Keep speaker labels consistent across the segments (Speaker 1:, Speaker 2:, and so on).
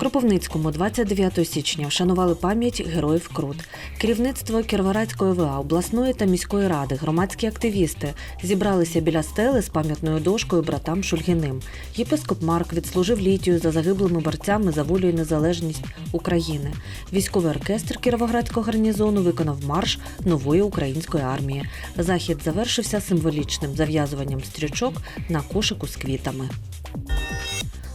Speaker 1: Кропивницькому 29 січня вшанували пам'ять героїв Крут. Керівництво Кіровоградської ОВА, обласної та міської ради, громадські активісти зібралися біля стели з пам'ятною дошкою братам Шульгіним. Єпископ Марк відслужив літію за загиблими борцями за волю і незалежність України. Військовий оркестр Кіровоградського гарнізону виконав марш нової української армії. Захід завершився символічним зав'язуванням стрічок на кошику з квітами.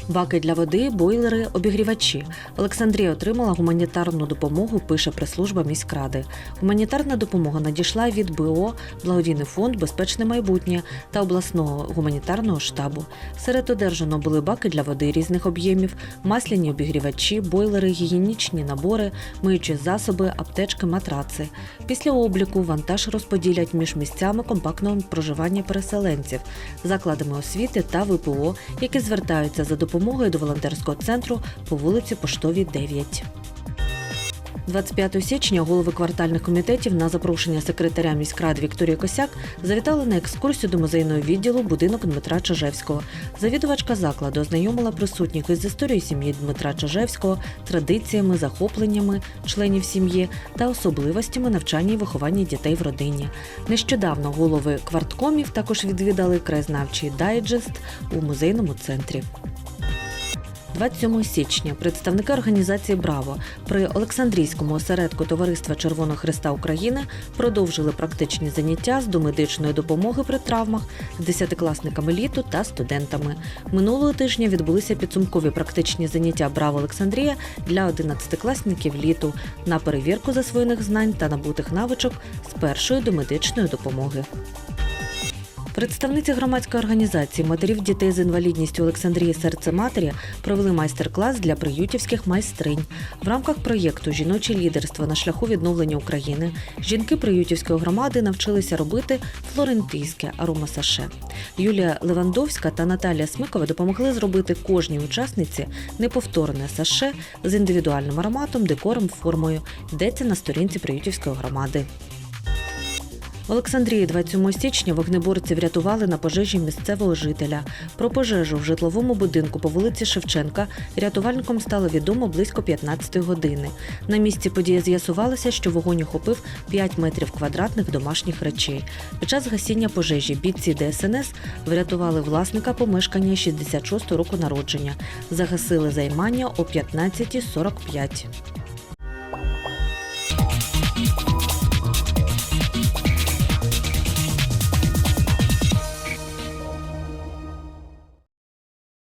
Speaker 1: Баки для води, бойлери, обігрівачі. Олександрія отримала гуманітарну допомогу, пише прес-служба міськради. Гуманітарна допомога надійшла від БО, благодійний фонд Безпечне майбутнє та обласного гуманітарного штабу. Серед одержано були баки для води різних об'ємів, масляні обігрівачі, бойлери, гігієнічні набори, миючі засоби, аптечки, матраци. Після обліку вантаж розподілять між місцями компактного проживання переселенців, закладами освіти та ВПО, які звертаються за допомогою до волонтерського центру по вулиці Поштовій 9. 25 січня голови квартальних комітетів на запрошення секретаря міськради Вікторії Косяк завітали на екскурсію до музейного відділу будинок Дмитра Чижевського. Завідувачка закладу ознайомила присутніх із історією сім'ї Дмитра Чижевського, традиціями, захопленнями членів сім'ї та особливостями навчання і виховання дітей в родині. Нещодавно голови кварткомів також відвідали краєзнавчий дайджест у музейному центрі. 27 січня представники організації Браво при Олександрійському осередку Товариства Червоного Христа України продовжили практичні заняття з домедичної допомоги при травмах з десятикласниками літу та студентами. Минулого тижня відбулися підсумкові практичні заняття Браво Олександрія для 11-класників літу на перевірку засвоєних знань та набутих навичок з першої домедичної допомоги. Представниці громадської організації матерів дітей з інвалідністю Олександрії Серце Матері провели майстер-клас для приютівських майстринь. В рамках проєкту Жіноче лідерство на шляху відновлення України жінки приютівської громади навчилися робити флорентійське аромасаше. Юлія Левандовська та Наталія Смикова допомогли зробити кожній учасниці неповторне саше з індивідуальним ароматом, декором, формою. Йдеться на сторінці приютівської громади. В Олександрії 27 січня вогнеборці врятували на пожежі місцевого жителя. Про пожежу в житловому будинку по вулиці Шевченка рятувальникам стало відомо близько 15 години. На місці події з'ясувалося, що вогонь охопив 5 метрів квадратних домашніх речей. Під час гасіння пожежі бійці ДСНС врятували власника помешкання 66-го року народження. Загасили займання о 15.45.